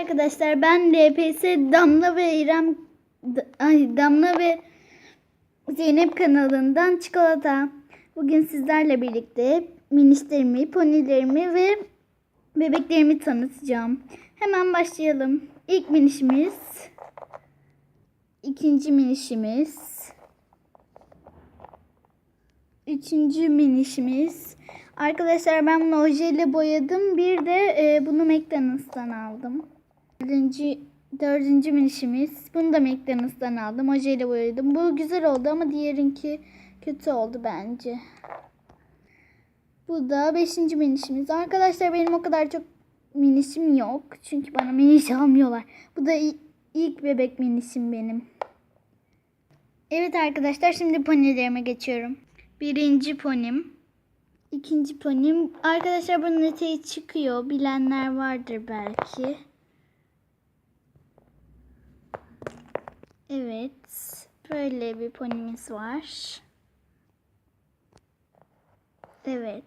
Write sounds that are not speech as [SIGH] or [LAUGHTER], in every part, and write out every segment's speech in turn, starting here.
Arkadaşlar ben LPS Damla ve İrem ay Damla ve Zeynep kanalından çikolata. Bugün sizlerle birlikte minişlerimi, ponilerimi ve bebeklerimi tanıtacağım. Hemen başlayalım. İlk minişimiz, ikinci minişimiz, üçüncü minişimiz. Arkadaşlar ben bunu ojeyle boyadım. Bir de e, bunu McDonald's'tan aldım. Dördüncü, dördüncü minişimiz. Bunu da McDonald's'tan aldım. Ojeyle boyadım. Bu güzel oldu ama diğerinki kötü oldu bence. Bu da beşinci minişimiz. Arkadaşlar benim o kadar çok minişim yok. Çünkü bana miniş [LAUGHS] almıyorlar. Bu da ilk bebek minişim benim. Evet arkadaşlar şimdi ponilerime geçiyorum. Birinci ponim. İkinci ponim. Arkadaşlar bunun eteği çıkıyor. Bilenler vardır belki. Evet. Böyle bir ponimiz var. Evet.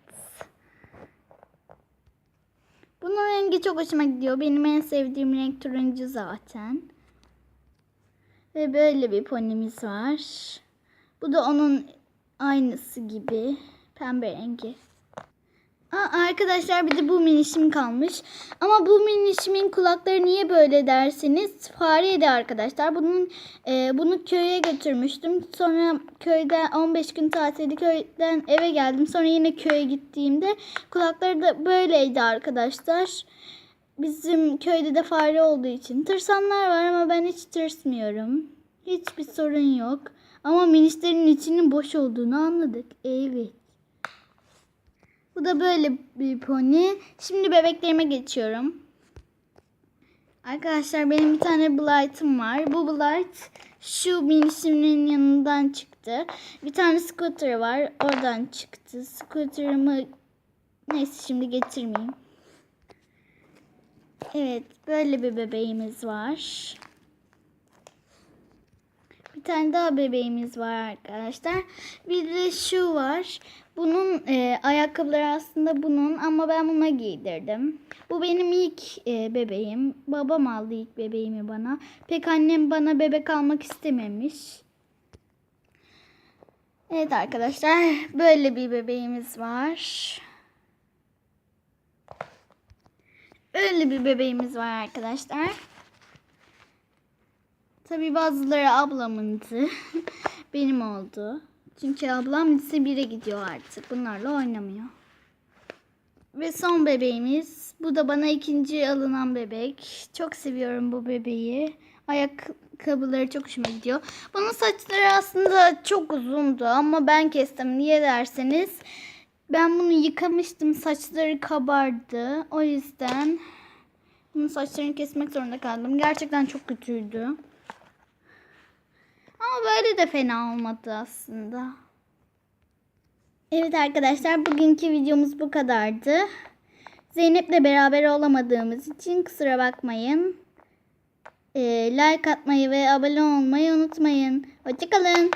Bunun rengi çok hoşuma gidiyor. Benim en sevdiğim renk turuncu zaten. Ve böyle bir ponimiz var. Bu da onun aynısı gibi. Pembe rengi. Aa, arkadaşlar bir de bu minişim kalmış. Ama bu minişimin kulakları niye böyle derseniz fareydi arkadaşlar. Bunun e, bunu köye götürmüştüm. Sonra köyde 15 gün tatilde köyden eve geldim. Sonra yine köye gittiğimde kulakları da böyleydi arkadaşlar. Bizim köyde de fare olduğu için tırsanlar var ama ben hiç tırsmıyorum. Hiçbir sorun yok. Ama minişlerin içinin boş olduğunu anladık. Evet. Bu da böyle bir pony. Şimdi bebeklerime geçiyorum. Arkadaşlar benim bir tane Blight'ım var. Bu Blight şu minişimin yanından çıktı. Bir tane scooter var. Oradan çıktı. Scooter'ımı neyse şimdi getirmeyeyim. Evet böyle bir bebeğimiz var. Bir tane daha bebeğimiz var arkadaşlar. Bir de şu var. Bunun e, ayakkabıları aslında bunun ama ben buna giydirdim. Bu benim ilk e, bebeğim. Babam aldı ilk bebeğimi bana. Pek annem bana bebek almak istememiş. Evet arkadaşlar böyle bir bebeğimiz var. Böyle bir bebeğimiz var arkadaşlar. Tabi bazıları ablamındı. [LAUGHS] Benim oldu. Çünkü ablam lise 1'e gidiyor artık. Bunlarla oynamıyor. Ve son bebeğimiz. Bu da bana ikinci alınan bebek. Çok seviyorum bu bebeği. Ayakkabıları çok hoşuma gidiyor. Bunun saçları aslında çok uzundu ama ben kestim. Niye derseniz ben bunu yıkamıştım. Saçları kabardı. O yüzden bunun saçlarını kesmek zorunda kaldım. Gerçekten çok kötüydü. Ama böyle de fena olmadı aslında. Evet arkadaşlar bugünkü videomuz bu kadardı. Zeynep'le beraber olamadığımız için kusura bakmayın. Ee, like atmayı ve abone olmayı unutmayın. Hoşçakalın.